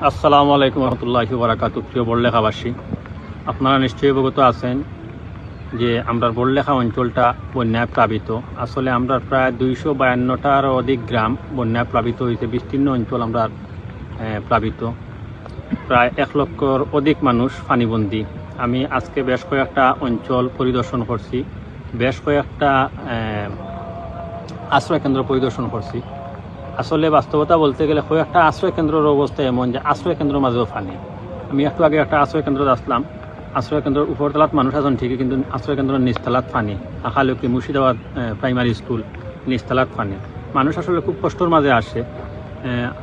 আসসালামু আলাইকুম রহমতুল্লাহি বারাকাতু প্রিয় বড়লেখাবাসী আপনারা নিশ্চয়ই অবগত আছেন যে আমরা বড়লেখা অঞ্চলটা বন্যায় প্লাবিত। আসলে আমরা প্রায় দুইশো বায়ান্নটার অধিক গ্রাম বন্যায় প্লাবিত হয়েছে বিস্তীর্ণ অঞ্চল আমরা প্লাবিত। প্রায় এক লক্ষর অধিক মানুষ পানিবন্দী আমি আজকে বেশ কয়েকটা অঞ্চল পরিদর্শন করছি বেশ কয়েকটা আহ, আশ্রয় কেন্দ্র পরিদর্শন করছি। আসলে বাস্তবতা বলতে গেলে কয়েকটা আশ্রয় কেন্দ্রের অবস্থা এমন যে আশ্রয় কেন্দ্রের মাঝেও ফানি। আমি একটু আগে একটা আশ্রয় কেন্দ্র আসলাম। আশ্রয় কেন্দ্রের উপরতলাত মানুষ আছেন ঠিকই, কিন্তু আশ্রয় কেন্দ্রের নিচতলাত ফানি। আখালকি মুর্শিদাবাদ প্রাইমারি স্কুল নিচতলাত ফানি। মানুষ আসলে খুব কষ্টর মাঝে আসে।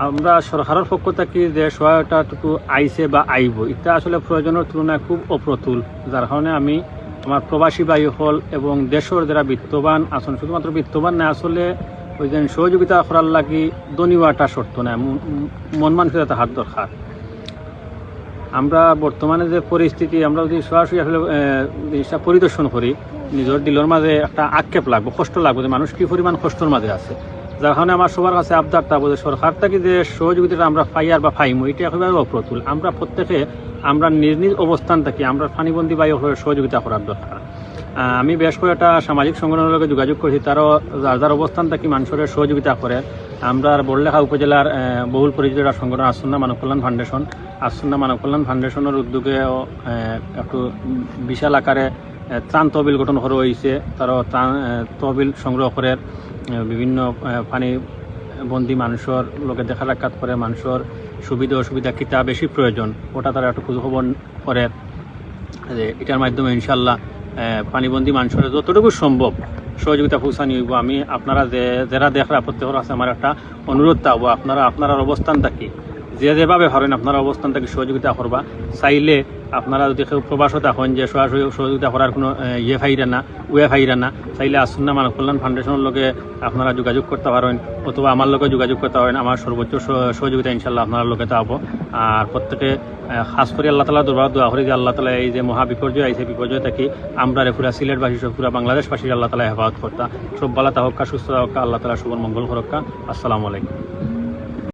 আমরা সরকারের পক্ষ থেকে যে সহায়তাটুকু আইছে বা আইব, এটা আসলে প্রয়োজনের তুলনায় খুব অপ্রতুল। যার কারণে আমি আমার প্রবাসী বায়ু হল এবং দেশের যারা বিত্তবান আছেন, শুধুমাত্র বিত্তবান না, আসলে ওই যে সহযোগিতা করার লাগি দনিওয়াটা শর্ত না, মন- মন মানসিকতা হাত দরকার। আমরা বর্তমানে যে পরিস্থিতি, আমরা যদি সরাসরি আসলে জিনিসটা পরিদর্শন করি, নিজের দিলের মাঝে একটা আক্ষেপ লাগবে, কষ্ট লাগবে যে মানুষ কি পরিমাণ কষ্টর মাঝে আছে। যার কারণে আমার সবার কাছে আবদার থাকব যে সরকার থেকে যে সহযোগিতাটা আমরা পাই আর বা পাইমু, এটা একেবারে অপ্রতুল। আমরা প্রত্যেকে, আমরা নিজ নিজ অবস্থান থাকি আমরা ফানিবন্দি বায়ু সহযোগিতা করার দরকার। আমি বেশ কয়েকটা সামাজিক সংগঠনের লগে যোগাযোগ করছি। তারাও যার যার অবস্থান থাকি মানুষের সহযোগিতা করে। আমরা বড়লেখা উপজেলার বহুল পরিচিত একটা সংগঠন, আসন্না মানব কল্যাণ ফাউন্ডেশন। আসন্না মানব কল্যাণ ফাউন্ডেশনের উদ্যোগে একটু বিশাল আকারে ত্রাণ তহবিল গঠন করা হয়েছে। তারাও ত্রাণ তহবিল সংগ্রহ করে বিভিন্ন পানি বন্দি মানুষের লোকে দেখা সাক্ষাৎ করে, মানুষের সুবিধা অসুবিধা, কিতা বেশি প্রয়োজন, ওটা তারা একটু খোঁজখবর করে। যে এটার মাধ্যমে ইনশাল্লাহ পানিবন্দী মানুষের যতটুকু সম্ভব সহযোগিতা পৌঁছানি হইব। আমি আপনারা যে, যারা দেখরা প্রত্যেকের আছে, আমার একটা অনুরোধ থাকব, আপনারা, আপনার অবস্থান থাকি। যে যেভাবে পারেন, আপনারা অবস্থান থাকি, সহযোগিতা করবা। চাইলে আপনারা যদি কেউ প্রবাসত এখন যে সরাসরি সহযোগিতা করার কোনো ইয়ে ফাইরা না ওয়ে ফাইরা না, চাইলে আসুন্না মানব কল্যাণ ফাউন্ডেশনের লগে আপনারা যোগাযোগ করতে পারেন, অথবা আমার লগে যোগাযোগ করতে পারেন। আমার সর্বোচ্চ সহ- সহযোগিতা ইনশাল্লাহ আপনার লগে পাবো আর প্রত্যেকে খাস করে আল্লাহ তালা দরবার দোয়া করি যে আল্লাহ তালা এই যে মহা বিপর্যয় আইসে বিপর্যয় থাকি আমরা রে পুরা সিলেটবাসী সব পুরা বাংলাদেশবাসী আল্লাহ তালা হেফাজত করতা। সব বালা তাহকা সুস্থ তাহকা আল্লাহ তালা শুভ মঙ্গল করক্কা। আসসালামু আলাইকুম।